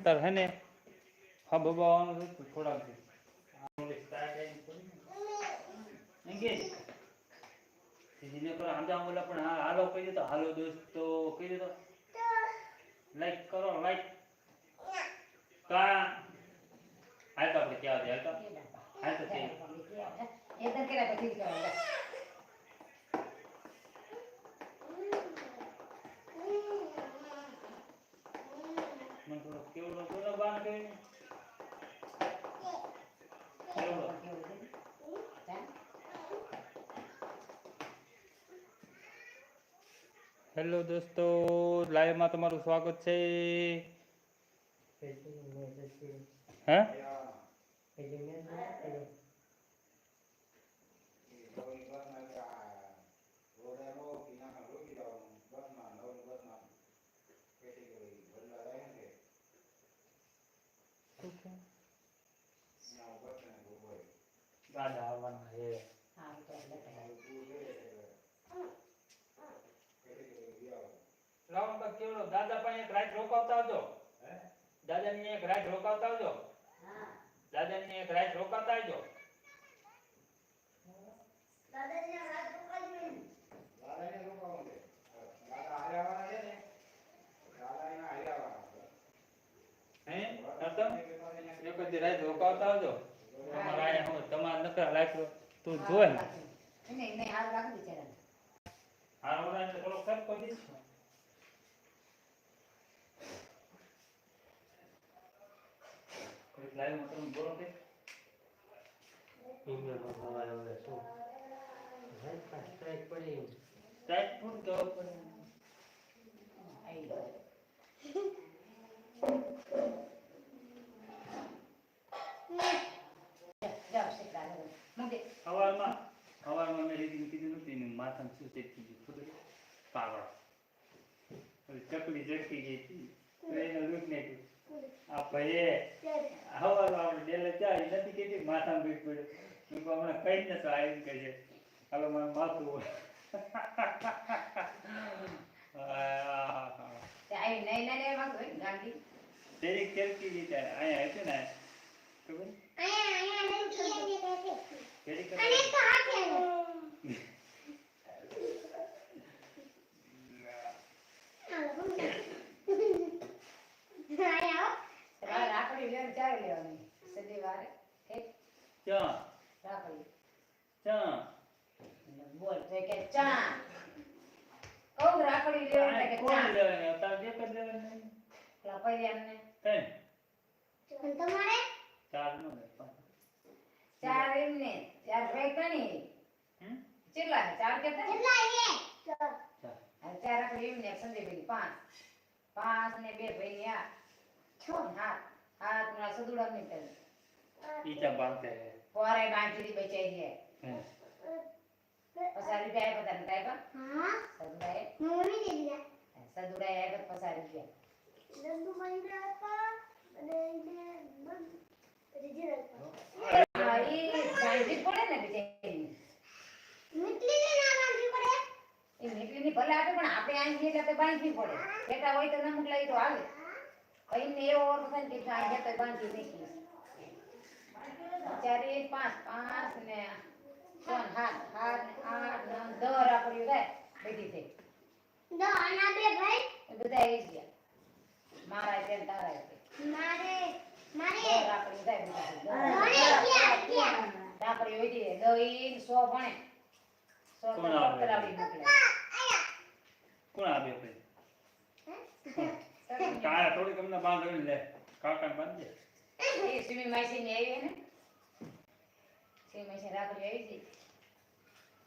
અંતર હે ને હા બબાવાનું છે થોડાક દી. આમ ઓલી start આઈને થોડી ને. engage. દીદીને કરો આમ ઓલા પણ હા, હાલો કહી દે તો, હાલો દોસ્તો, કહી દે તો લાઈક કરો લાઈક કા હાલ તો આપણે ક્યાં હાલ તો હાલ તો તે એકદમ કર્યા પછી કહેવાય. મને થોડો કેવડો કેવડો હેલો દોસ્તો લાઈવમાં તમારું સ્વાગત છે. હે? ગાડા આવવાના એક હા, તો હતો લાવો કેવડો? દાદા પાસે એક રાઈટ રોકાવતા આવજો. દાદાની એક રાઈટ રોકાવતા આવજો. દાદાની એક રાઈટ રોકાવતા આવજો. હે એક જ રાઈટ રોકાવતા આવજો તમારા આયા હું તમારા નકરા લાઈટ તું જોવે ને નહીં, નહીં, હારું રાખું બિચારાને. આ ઓલા એટલે થોડો સરખો દીશ ને. કોઈ લાઈવમાં તમે બોલો કે ટાઈટ ફૂડ તો આઈ રીતિને કીધું નથી ને માથામાં શું ચેકી ગયું ખબર પાવર ચકલી ચટકી ગઈ હતી એનો દુઃખ નાખ્યું આ ભાઈએ સવારમાં આપણે ડેલે ચાલી નથી કીધી માથામાં દુઃખ પડ્યો હું હમણાં કઈ નતો આવીને કહે છે હવે મારું માથું હોય. તેરી ગઈ ત્યારે અહીંયા હતું ને ખબર રાખડી લેવાની ચારે લેવાની. શનિવારે, ઠીક? ચા રાખડી. ચા એટલે બોલ તો એ કે ચા. રાખડી કે કોણ ચાર. નો. પાંચ. ચાર એમને ચાર. ભાઈ ગણી કેટલા ચાર કેટલા ચાર. ચાર આપણે એમને એક પાંચ. પાંચ ને બે ભાઈ ને આ છ. ને હાથ. હાથ ના સદુડા ને પેલા ઈ ચા પોરે બાંધી બચાઈ છે. હે. પસારી જાય પતા ને કાઈ સદુડા સદુડા એ પસારી ગયા હા ઈ બાંધી પડે ને બચાઈ એ નીકળીની ભલે આપે પણ આપણે આઈ જઈએ એટલે બાંધવી પડે બેટા હોય તો ન મોકલાય તો આવે કઈને એવો ઓર થાય ને કે આ જતો બાંધી નાખી ચારે પાંચ પાંચ ને ત્રણ હાથ હાથ ને આઠ ને આમ દહ રાખડીઓ થાય બધી થઈ એ બધા એ ગયા. મારા છે તારા છે. દહ રાખડીઓ થાય બધી. થઈ. રાખડીઓ હોય છે. દહ ઈ ને સો ભણે. સો કોણ આવે? કોણ આવે ભાઈ? કાયા થોડીક અમને બાંધવી લે. કાકા બાંધજે. એ સિમી માસી ને આવી ને. સિમી માસી રાખડી આવી છે.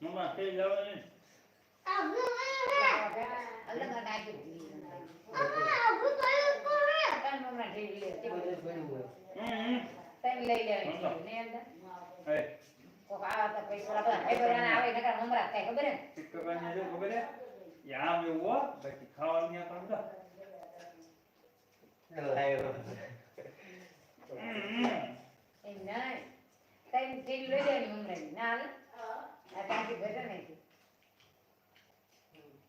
મમ્મા તે અલગ લે તે બધું હોય હમ. લઈ લેવાની ને અંદર હે, કોક આવા તો પૈસા બધા ભાઈ બધાને આવે નકર મમરા થાય ખબર હે ને? ખબર હે? આમ એવું બાકી ખાવાનું ન્યા કામ તો. લાવ્યો હમ, હમ. એમ નહીં તમે ઢીલી લઈ લેવાની મમરાની ના હાલે આ ટાંકી ભરે નહીં આ ટાંકી ભરી ગઈ હતી અંદર મમરાની તમે ઢીલી લઈ લેવાની બસ, આ કે. હા તમે ઢીલી લેવાની અંદર એટલે હાલે આ નકર ભાઈ બધા આવે નકર કેવડો ખાય ખબર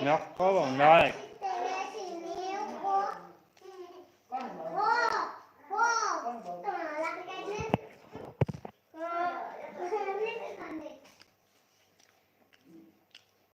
ના ખાવો ના